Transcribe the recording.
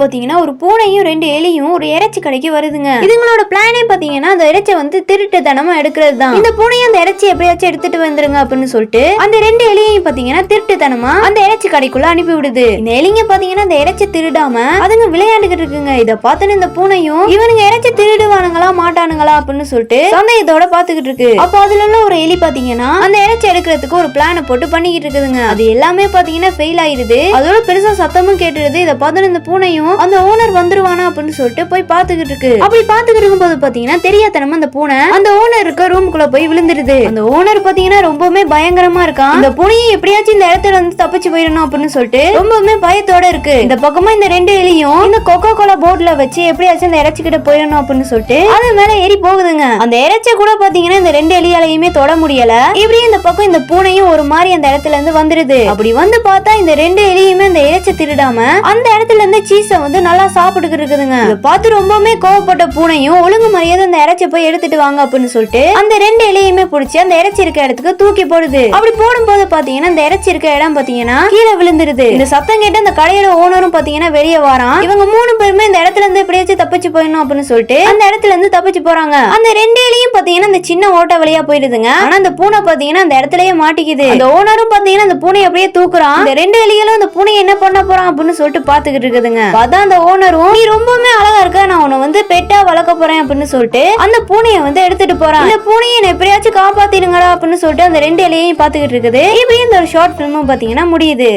பாத்தீங்கன்னா ஒரு பூனையும் ரெண்டு எலியும் ஒரு இறைச்சி கடைக்கு வருதுங்க. இதுங்களோட பிளானே பாத்தீங்கன்னா அந்த இறைச்சை வந்து திருட்டுத்தனமா எடுக்கிறது தான் இந்த பூனையும் அந்த இறைச்சி எப்படியாச்சும் எடுத்துட்டு வந்துருங்க அப்படின்னு சொல்லிட்டு அந்த ரெண்டு எலியையும் பாத்தீங்கன்னா திருட்டுத்தனமா அந்த இறைச்சி கடைக்குள்ள அனுப்பி விடுது இந்த எலிங்க பாத்தீங்கன்னா அந்த இறைச்சி திருடாம அதுங்க விளையாண்டுகிட்டு இருக்குங்க. இதை பார்த்துன்னு இந்த பூனையும் இவனுங்க இறைச்சி திருடுவானுங்களா மாட்டானுங்களா? அப்படின்னு சொல்லிட்டு சந்தேகத்தோட பாத்துக்கிட்டு இருக்கு. அப்போ அதுல உள்ள ஒரு எலி பாத்தீங்கன்னா அந்த இறைச்சி எடுக்கிறதுக்கு ஒரு பிளான போட்டு பண்ணிக்கிட்டு இருக்குதுங்க. அது எல்லாமே பாத்தீங்கன்னா ஃபெயில் ஆயிருது. அதோட பெருசா சத்தமும் கேட்டுருது இத பார்த்துன்னு இந்த பூனையும் அந்த ஓனர் வந்துருவானா அப்படின்னு சொல்லிட்டு போய் பாத்துக்கிட்டு இருக்கு. அப்படி பாத்துக்கிட்டு இருக்கும்போது பாத்தீங்கன்னா தெரியாதனமா அந்த பூனை அந்த ஓனர் இருக்க ரூமுக்குள்ள போய் விழுந்துருது. அந்த ஓனர் பாத்தீங்கன்னா ரொம்பவுமே பயங்கரமா இருக்கான். அந்த பூனையை எப்படியாச்சும் இந்த இடத்துல இருந்து தப்பிச்சு போயிடணும் அப்படின்னு சொல்லிட்டு ரொம்பவுமே பயத்தோட இருக்கு. இந்த பக்கமா இந்த ரெண்டு எலியும் இந்த கொக்கோ கோலா போட்ல வச்சு எப்படியாச்சும் இந்த இறைச்சிக்கிட்ட போயிடணும் அப்படின்னு சொல்லிட்டு அது மேல ஏறி போகுதுங்க. அந்த இறைச்ச கூட பாத்தீங்கன்னா இந்த ரெண்டு எலியாலையுமே தொட முடியல. இப்படி இந்த பக்கம் இந்த பூனையும் ஒரு மாதிரி அந்த இடத்துல இருந்து வந்துருது. அப்படி வந்து பார்த்தா இந்த ரெண்டு எலியுமே அந்த இறைச்சி திருடாம அந்த இடத்துல இருந்து சீஸ வந்து நல்லா சாப்பிட்டுக்கிட்டு இருக்குதுங்க. பார்த்து ரொம்பவுமே கோவப்பட்ட பூனையும் ஒழுங்கு மரியாதை அந்த இறைச்சி போய் எடுத்துட்டு வாங்க அப்படின்னு சொல்லிட்டு அந்த ரெண்டு இலையுமே பிடிச்சி அந்த இறைச்சி இருக்க இடத்துக்கு தூக்கி போடுது. அப்படி போடும்போது பாத்தீங்கன்னா அந்த இறைச்சி இருக்க இடம் பாத்தீங்கன்னா கீழே விழுந்துருது. இந்த சத்தம் கேட்டு அந்த கடையோட ஓனரும் பாத்தீங்கன்னா வெளியே வாரான். இவங்க மூணு பேருமே இந்த இடத்துல இருந்து எப்படியாச்சும் தப்பிச்சு போயிடணும் அப்படின்னு சொல்லிட்டு அந்த இடத்துல இருந்து தப்பிச்சு போறாங்க. அந்த ரெண்டு பாத்தீங்கன்னா அந்த சின்ன ஓட்ட வழியா போயிடுதுங்க. ஆனா அந்த பூனை பாத்தீங்கன்னா அந்த இடத்துலயே மாட்டிக்குது. அந்த ஓனரும் பாத்தீங்கன்னா அந்த பூனை அப்படியே தூக்குறான். இந்த ரெண்டு எலிகளும் அந்த பூனை என்ன பண்ண போறான் அப்படின்னு சொல்லிட்டு பாத்துக்கிட்டு இருக்குதுங்க. அதான் அந்த ஓனரும் நீ ரொம்பவுமே அழகா இருக்க நான் உன்னை வந்து பெட்டா வளர்க்க போறேன் அப்படின்னு சொல்லிட்டு அந்த பூனையை வந்து எடுத்துட்டு போறான். இந்த பூனையை என்ன எப்படியாச்சும் காப்பாத்திடுங்கடா அப்படின்னு சொல்லிட்டு அந்த ரெண்டு இலையையும் பாத்துக்கிட்டு இருக்குது. இப்படி இந்த ஒரு ஷார்ட் பிலிமும் பாத்தீங்கன்னா முடியுது.